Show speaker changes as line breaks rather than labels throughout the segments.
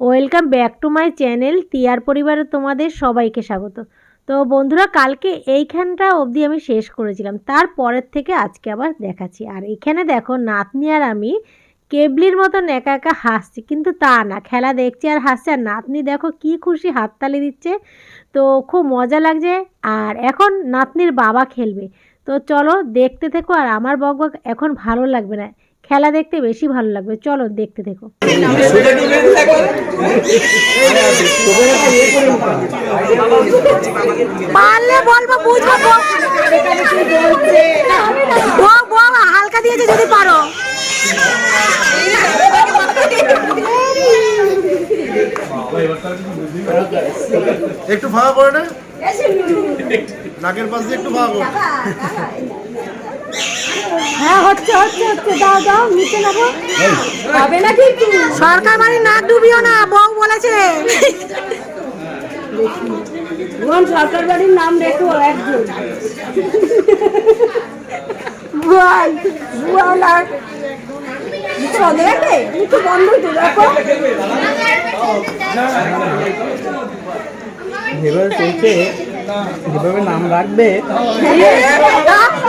Welcome back to my channel টিয়ার পরিবারে তোমাদের সবাইকে স্বাগত। তো বন্ধুরা, কালকে এইখানটা অবধি আমি শেষ করেছিলাম তারপরের থেকে আজকে আবার দেখাচ্ছি। আর এখানে দেখো, নাতনি আর আমি কেবলির মতন একা একা হাসছি, কিন্তু তা না, খেলা দেখছি আর হাসছে। আর নাতনি দেখো, কি খুশি হাততালি দিচ্ছে। তো খুব মজা লাগছে। আর এখন নাতনির বাবা খেলবে। তো চলো দেখতে থেকো, আর আমার বক এখন ভালো লাগবে না। খেলা দেখতে বেশি ভালো লাগবে। চলো দেখতে দেখো। পারলে বলব বুঝব বউ বউ হালকা দিয়েছে যদি পারো।
একটু ফাঁকা করে না। নাকের পাশ দিয়ে একটু ফাঁকা করে।
হ্যাঁ হচ্ছে হচ্ছে হচ্ছে। দাও দাও নিচে নেব হবে না কিন্তু সরকার বাড়ি নাক ডুবিও না বউ বলেছে।
সরকার বাড়ির নাম রেখো একজন।
আর
চলে একটু বন্ধ তো দেখো
যেভাবে চলছে যেভাবে নাম রাখবে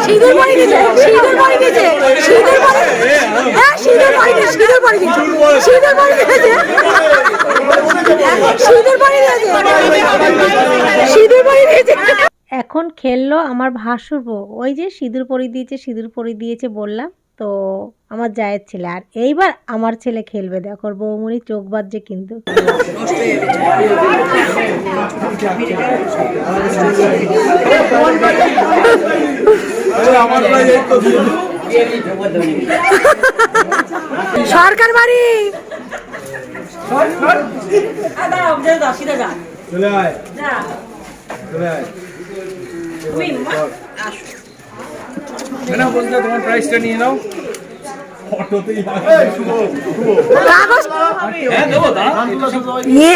সিঁদুর পরে দিয়েছে সিঁদুর পরে দিয়েছে সিঁদুর পরে হ্যাঁ সিঁদুর পরে দিয়েছে সিঁদুর পরে দিয়েছে সিঁদুর পরে দিয়েছে সিঁদুর পরে দিয়েছে সিঁদুর পরে দিয়েছে এখন খেললো আমার ভাসুর বউ ওই যে সিঁদুর পরে দিয়েছে সিঁদুর পরে দিয়েছে বললাম তো আমার জায়ের ছেলে। আর এইবার আমার ছেলে খেলবে। দেখো বৌমুড়ি চোখ বাজছে কিন্তু। সরকার বাড়ি!
চলে আয়। চলে আয়।
না বলতে তোমার প্রাইসটা নিয়ে নাও। হ্যাঁ।
ইয়ে।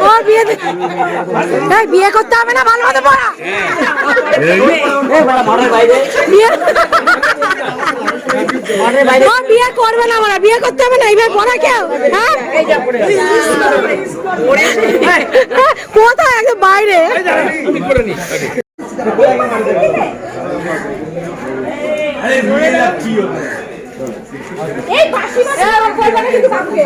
ও বিয়ে করতে হবে না ভালো মতো পড়া। বিয়ে ও বিয়ে করবে না আমরা বিয়ে করতে হবে না এইভাবে পড়া কেউ? হ্যাঁ? কোথায়? একদম বাইরে।
আরে যাচ্ছি ওকে
এই বাসি বাসি বলবে না কিন্তু কাউকে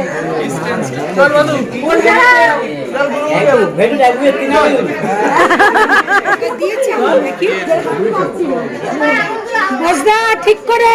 বসদা ঠিক করে।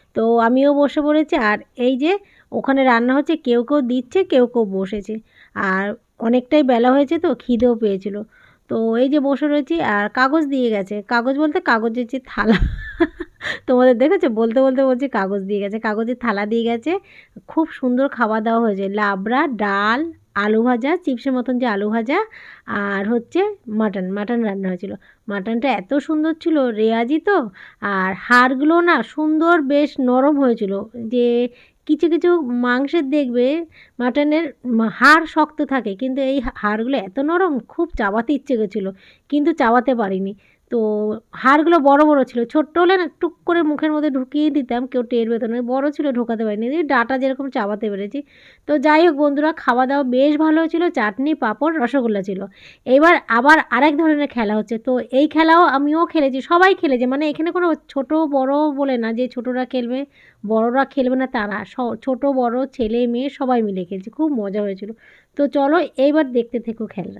তো আমিও বসে পড়েছি আর এই যে ওখানে রান্না হচ্ছে, কেউ কেউ দিচ্ছে, কেউ কেউ বসেছে। আর অনেকটাই বেলা হয়েছে তো, খিদেও পেয়েছিল। তো এই যে বসে রয়েছি আর কাগজ দিয়ে গেছে। কাগজ বলতে কাগজের যে থালা। তোমাদের দেখেছ? বলতে বলতে বলছি কাগজ দিয়ে গেছে। কাগজের থালা দিয়ে গেছে। খুব সুন্দর খাওয়া দাওয়া হয়েছে। লাবড়া, ডাল আলু ভাজা, চিপসের মতন যে আলু ভাজা আর হচ্ছে মাটন। মাটন রান্না হয়েছিল। মাটনটা এত সুন্দর ছিল, রেয়াজি তো, আর হাড়গুলো না সুন্দর বেশ নরম হয়েছিল যে কিছু কিছু মাংসের দেখবে মাটনের হাড় শক্ত থাকে, কিন্তু এই হাড়গুলো এত নরম, খুব চাবাতে ইচ্ছে গেছিল কিন্তু চাবাতে পারিনি। তো হাড়গুলো বড় বড় ছিল। ছোট্ট হলে না টুক করে মুখের মধ্যে ঢুকিয়ে দিতাম, কেউ টের পেত না। বড় ছিল, ঢোকাতে পারিনি। ডাটা যেরকম চাবাতে পেরেছি। তো যাই হোক বন্ধুরা খাওয়া দাওয়া বেশ ভালো ছিল চাটনি, পাঁপড়, রসগোল্লা ছিল। এবার আবার আরেক ধরনের খেলা হচ্ছে। তো এই খেলাও আমিও খেলেছি, সবাই খেলেছে। মানে এখানে কোনো ছোট, বড় বলে না যে ছোটরা খেলবে, বড়রা খেলবে না তারা। স- ছোট, বড়, ছেলে, মেয়ে সবাই মিলে খেলছে। খুব মজা হয়েছিল। তো চলো এইবার দেখতে থেকো খেলা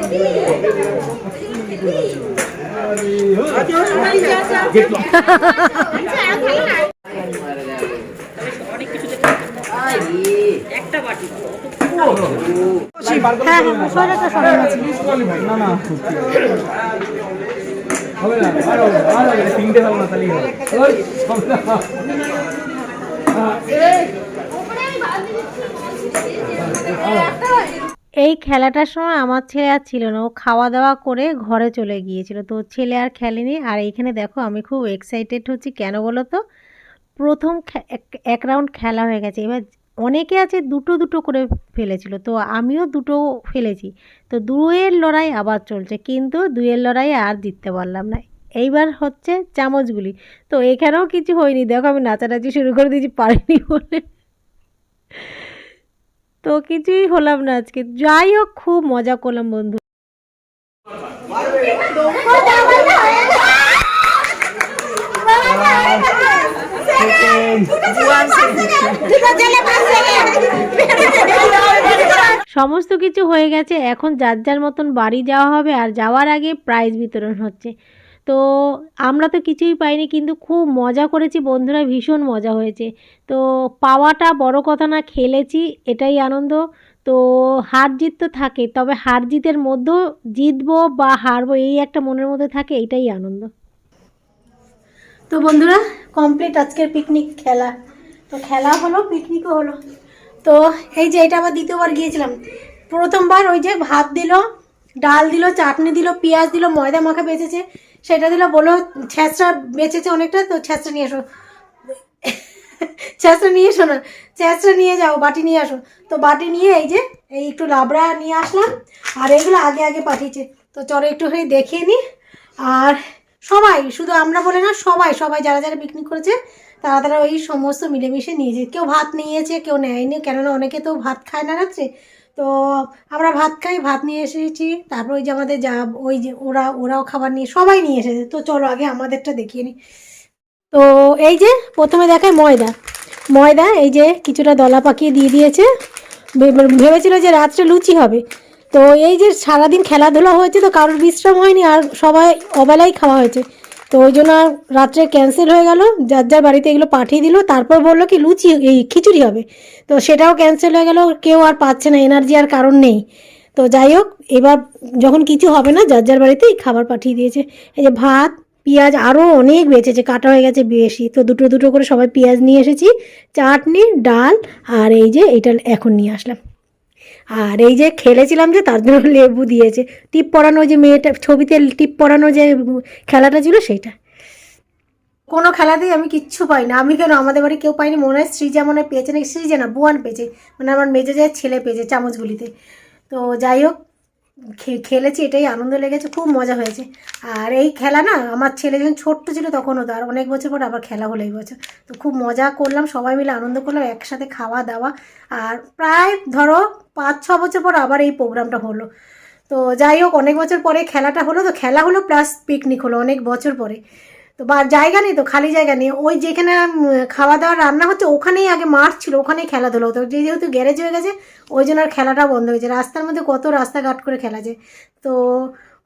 হ্যাঁ হ্যাঁ মশলাটা সবাই আছে
না না হবে না তিনটে হবে না তাহলেই হবে না।
এই খেলাটার সময় আমার ছেলে আর ছিল না। ও খাওয়া দাওয়া করে ঘরে চলে গিয়েছিল। তো ছেলে আর খেলেনি। আর এইখানে দেখো, আমি খুব এক্সাইটেড হচ্ছি। কেন বলো তো? প্রথম এক রাউন্ড খেলা হয়ে গেছে। এবার অনেকে আছে দুটো দুটো করে ফেলেছিল। তো আমিও দুটো ফেলেছি। তো দুয়ের লড়াই আবার চলছে। কিন্তু দুয়ের লড়াই আর জিততে পারলাম না। এইবার হচ্ছে চামচগুলি। তো এখানেও কিছু হয়নি। দেখো আমি নাচানাচি শুরু করে দিয়েছি। পারিনি বলে। তো কিছুই হলাম না আজকে। যাই হোক, খুব মজা করলাম বন্ধু। সমস্ত কিছু হয়ে গেছে, এখন যার যার মতন বাড়ি যাওয়া হবে আর যাওয়ার আগে প্রাইজ বিতরণ হচ্ছে। তো আমরা তো কিছুই পাইনি, কিন্তু খুব মজা করেছি বন্ধুরা, ভীষণ মজা হয়েছে। তো পাওয়াটা বড় কথা না, খেলেছি, এটাই আনন্দ। তো হার জিত তো থাকে, তবে হার জিতের মধ্যেও জিতবো বা হারবো এই একটা মনের মধ্যে থাকে, এটাই আনন্দ। তো বন্ধুরা কমপ্লিট আজকের পিকনিক খেলা। তো খেলা হলো পিকনিকও হলো। তো এই যে এটা আবার দ্বিতীয়বার গিয়েছিলাম। প্রথমবার ওই যে ভাত দিল, ডাল দিল, চাটনি দিল, পেঁয়াজ দিল, ময়দা মাখা বেঁচেছে। সেটা দিল বলো ছ্যাঁচড়া বেঁচেছে অনেকটা, তো ছ্যাঁচড়া নিয়ে এসো। ছ্যাঁচড়া নিয়ে এসো না ছ্যাঁচড়া নিয়ে যাও, বাটি নিয়ে আসো। তো বাটি নিয়ে এই যে, এই একটু লাবড়া নিয়ে আসলাম, আর এগুলো আগে আগে পাঠিয়েছে। তো চলো একটুখানি দেখিয়ে নিই আর সবাই, শুধু আমরা বলে না, সবাই সবাই যারা যারা পিকনিক করেছে, তারা তারা ওই সমস্ত মিলেমিশে নিয়েছে। কেউ ভাত নিয়েছে, কেউ নেয়নি, কেননা অনেকে তো ভাত খায় না রাত্রে। তো আমরা ভাত খাই, ভাত নিয়ে এসেছি। তারপর ওই যে আমাদের যা, ওই যে ওরা, ওরাও খাবার নিয়ে, সবাই নিয়ে এসেছে। তো চলো আগে আমাদেরটা দেখিয়ে নিই তো এই যে প্রথমে দেখায় ময়দা। ময়দা এই যে কিছুটা দলা পাকিয়ে দিয়ে দিয়েছে। ভেবেছিল যে রাত্রে লুচি হবে। তো এই যে সারাদিন খেলাধুলা হয়েছে তো কারোর বিশ্রাম হয়নি আর সবাই অবেলাই খাওয়া হয়েছে। তো ওই জন্য রাত্রে ক্যান্সেল হয়ে গেল। যার যার বাড়িতে এগুলো পাঠিয়ে দিল, তারপর বলল কি লুচি, এই খিচুড়ি হবে। তো সেটাও ক্যান্সেল হয়ে গেল, কেউ আর পাচ্ছে না এনার্জি আর কারণ নেই। তো যাই হোক, এবার যখন কিছু হবে না, যার যার বাড়িতেই খাবার পাঠিয়ে দিয়েছে। এই যে ভাত, পেঁয়াজ আরও অনেক বেঁচেছে, কাটা হয়ে গেছে বেশি। তো দুটো দুটো করে সবাই পেঁয়াজ নিয়ে এসেছি, চাটনি, ডাল, আর এই যে এটা এখন নিয়ে আসলাম। আর এই যে খেলেছিলাম যে, তার জন্য লেবু দিয়েছে। টিপ পরানো যে মেয়েটা, ছবিতে টিপ পরানো যে খেলাটা ছিল সেইটা। কোনো খেলাতেই আমি কিচ্ছু পাই না। আমি কেন? আমাদের বাড়ি কেউ পাইনি। মনে হয় সৃজা মনে পেয়েছে নাকি? সৃজা না, বোয়ান পেয়েছে। মানে আমার মেজে যায় ছেলে পেয়েছে চামচগুলিতে। তো যাই হোক খেলেছি, এটাই আনন্দ লেগেছে, খুব মজা হয়েছে। আর এই খেলা না, আমার ছেলে যখন ছোট্ট ছিল তখনও তো, আর অনেক বছর পর আবার খেলা হলো এই বছর। তো খুব মজা করলাম, সবাই মিলে আনন্দ করলাম, একসাথে খাওয়া দাওয়া আর প্রায় ধরো পাঁচ ছ বছর পর আবার এই প্রোগ্রামটা হলো। তো যাই হোক, অনেক বছর পরে খেলাটা হলো, তো খেলা হলো প্লাস পিকনিক হলো অনেক বছর পরে। তো বা জায়গা নেই তো, খালি জায়গা নেই। ওই যেখানে খাওয়া দাওয়া রান্না হচ্ছে, ওখানেই আগে মাঠ ছিল, ওখানেই খেলাধুলো হতো। যেহেতু গ্যারেজ হয়ে গেছে, ওই জন্য আর খেলাটা বন্ধ হয়েছে। রাস্তার মধ্যে কত রাস্তাঘাট করে খেলা যায় তো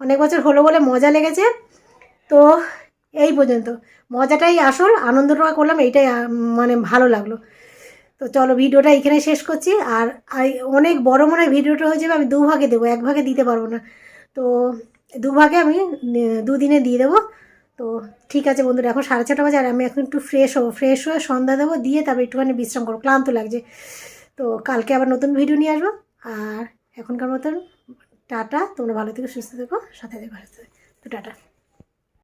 অনেক বছর হলো বলে মজা লেগেছে। তো এই পর্যন্ত। মজাটাই আসল, আনন্দটা করলাম, এইটাই মানে ভালো লাগল। তো চলো, ভিডিওটা এখানে শেষ করছি। আর অনেক বড় মনে হয় ভিডিওটা হয়ে যাবে, আমি দু ভাগে দেবো এক ভাগে দিতে পারব না। তো দুভাগে আমি দুদিনে দিয়ে দেবো। তো ঠিক আছে বন্ধুরা, এখন সাড়ে ছটা বাজে আর আমি এখন একটু ফ্রেশ হব। ফ্রেশ হয়ে সন্ধ্যা দেবো, দিয়ে তারপর একটুখানি বিশ্রাম করব। ক্লান্ত লাগছে। তো কালকে আবার নতুন ভিডিও নিয়ে আসব। আর এখনকার মতন টাটা। তোমরা ভালো থেকো, সুস্থ থেকো, সাথে থেকো। তো টাটা।